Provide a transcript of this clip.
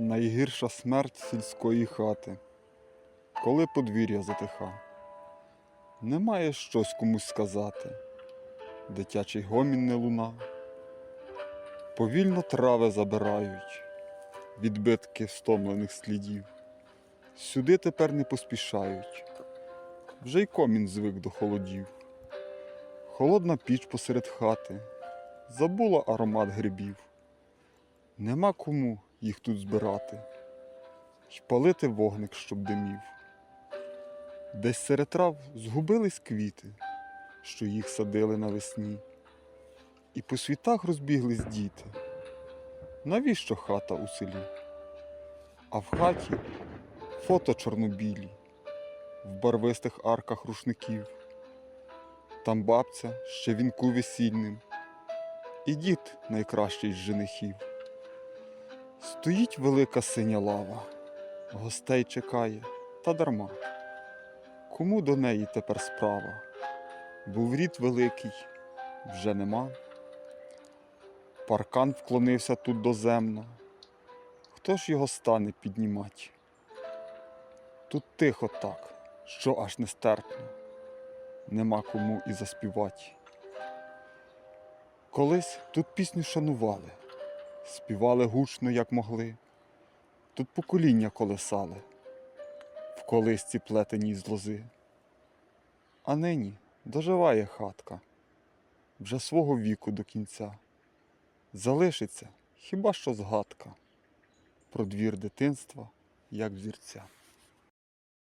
Найгірша смерть сільської хати, коли подвір'я затиха. Немає щось комусь сказати, дитячий гомін не луна. Повільно трави забирають, відбитки стомлених слідів. Сюди тепер не поспішають, вже й комін звик до холодів. Холодна піч посеред хати, забула аромат грибів. Нема кому їх тут збирати й палити вогник, щоб димів. Десь серед трав згубились квіти, що їх садили навесні, і по світах розбіглись діти. Навіщо хата у селі? А в хаті фото чорнобілі, в барвистих арках рушників. Там бабця ще вінку весільним, і дід найкращий з женихів. Стоїть велика синя лава, гостей чекає, та дарма. Кому до неї тепер справа? Був рід великий, вже нема. Паркан вклонився тут доземно. Хто ж його стане піднімать? Тут тихо так, що аж нестерпно, нема кому і заспівать. Колись тут пісню шанували, співали гучно, як могли. Тут покоління колесали в колисці плетеній з лози. А нині доживає хатка вже свого віку до кінця. Залишиться хіба що згадка про двір дитинства, як взірця.